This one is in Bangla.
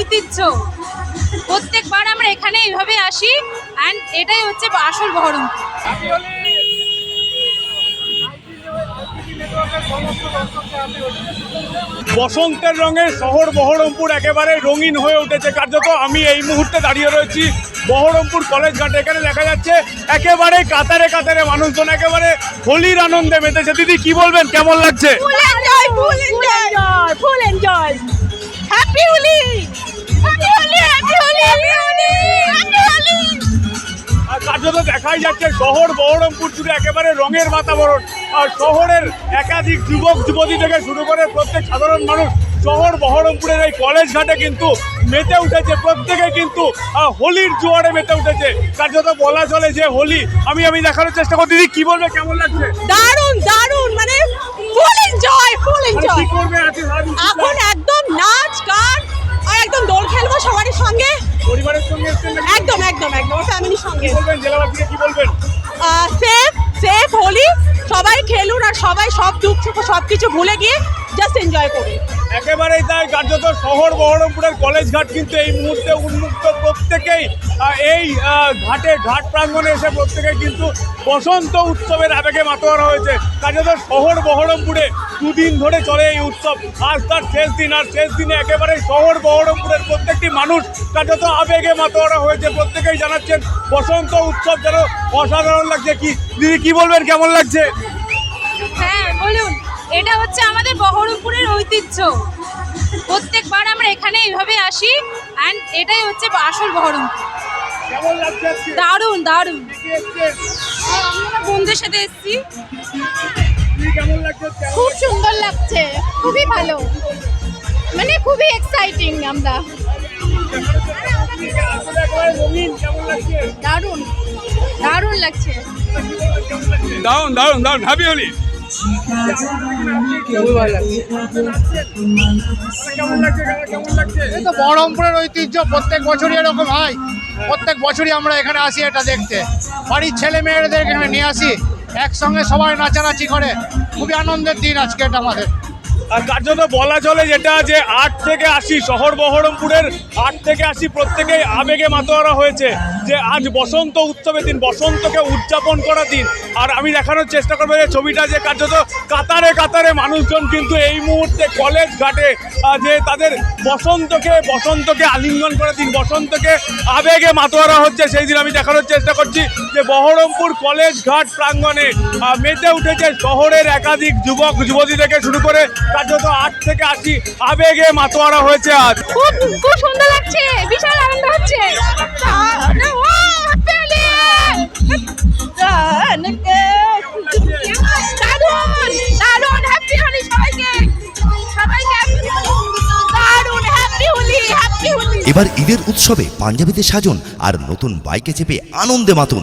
ঐতিহ্য। প্রত্যেকবার আমরা এখানে এইভাবে আসি অ্যান্ড এটাই হচ্ছে আসল বহরমপুর। বসন্তের রঙে শহর বহরমপুর একেবারে রঙিন হয়ে উঠেছে। কার্যত আমি এই মুহূর্তে দাঁড়িয়ে রয়েছি বহরমপুর কলেজ ঘাট। এখানে দেখা যাচ্ছে একেবারে কাতারে কাতারে মানুষজন একেবারে হোলির আনন্দে মেতেছে। দিদি কি বলবেন? কেমন লাগছে? দেখাই যাচ্ছে শহর বহরমপুর জুড়ে একেবারে রঙের বাতাবরণ। আর শহরের একাধিক যুবক যুবতী থেকে শুরু করে প্রত্যেক সাধারণ মানুষ শহর বহরমপুরের এই কলেজ ঘাটে কিন্তু মেতে উঠেছে প্রত্যেকে কিন্তু হোলির জোয়ারে মেতে উঠেছে। কার্যত বলা চলে যে হোলি আমি আমি দেখানোর চেষ্টা করছি। দিদি কি বলবে? কেমন লাগছে? দারুণ দারুণ মানে ফুল এনজয় ফুল মানে কি করবে? আজকে এখন সঙ্গে। সেফ সেফ হোলি সবাই খেলুন আর সবাই সব দুঃখ সুখ সব কিছু ভুলে গিয়ে জাস্ট এনজয় করুন। একেবারেই তাই, কার্যত শহর বহরমপুরের কলেজ ঘাট কিন্তু এই মুহূর্তে উন্মুক্ত প্রত্যেকেই এই ঘাটে ঘাট প্রাঙ্গণে এসে প্রত্যেকেই কিন্তু বসন্ত উৎসবের আবেগে মাতোয়ারা হয়েছে। কার্যত শহর বহরমপুরে দুদিন ধরে চলে এই উৎসব। আজ তার শেষ দিন, আর শেষ দিনে একেবারে শহর বহরমপুরের প্রত্যেকটি মানুষ কার্যত আবেগে মাতোয়ারা হয়েছে। প্রত্যেকেই জানাচ্ছেন, বসন্ত উৎসব যেন অসাধারণ লাগছে। কি, দিদি, কি বলবেন? কেমন লাগছে? হ্যাঁ বলুন। এটা হচ্ছে আমাদের বহরমপুরের ঐতিহ্য। প্রত্যেকবার আমরা এখানে এইভাবে আসি অ্যান্ড এটাই হচ্ছে আসল বহরমপুর? দারুণ দারুণ। আমার বন্ধুদের সাথে এসেছি। দিদি কেমন লাগছে কেমন খুব সুন্দর লাগছে খুবই ভালো। মানে খুবই এক্সাইটিং আমরা। আসলে একেবারে রঙিন কেমন লাগছে। দারুণ দারুণ লাগছে দারুণ দারুণ দারুণ হ্যাপি হোলি তো বহরমপুরের ঐতিহ্য, প্রত্যেক বছরই এরকম হয়। প্রত্যেক বছরই আমরা এখানে আসি এটা দেখতে। বাড়ির ছেলে মেয়েদের এখানে নিয়ে আসি। একসঙ্গে সবাই নাচানাচি করে। খুবই আনন্দের দিন আজকে এটা আমাদের। কার্যত বলা চলে যেটা যে আট থেকে আশি, শহর বহরমপুরের আট থেকে আশি প্রত্যেকেই আবেগে মাতোয়ারা হয়েছে যে আজ বসন্ত উৎসবের দিন, বসন্তকে উদযাপন করা দিন। আর আমি দেখানোর চেষ্টা করব যে ছবিটা যে কার্যত কাতারে কাতারে মানুষজন কিন্তু এই মুহূর্তে কলেজ ঘাটে যে তাদের বসন্তকে বসন্তকে আলিঙ্গন করা দিন, বসন্তকে আবেগে মাতোয়ারা হচ্ছে। সেই দিন আমি দেখানোর চেষ্টা করছি যে বহরমপুর কলেজ ঘাট প্রাঙ্গণে মেতে উঠেছে শহরের একাধিক যুবক, যুবতী থেকে শুরু করে কার্যত আট থেকে আশি। আবেগে মাতোয়ারা হয়েছে আজ। খুব খুব সুন্দর লাগছে বিশাল আনন্দ হচ্ছে। এবার ঈদের উৎসবে পাঞ্জাবিতে সাজুন আর নতুন বাইকে চেপে আনন্দে মাতুন।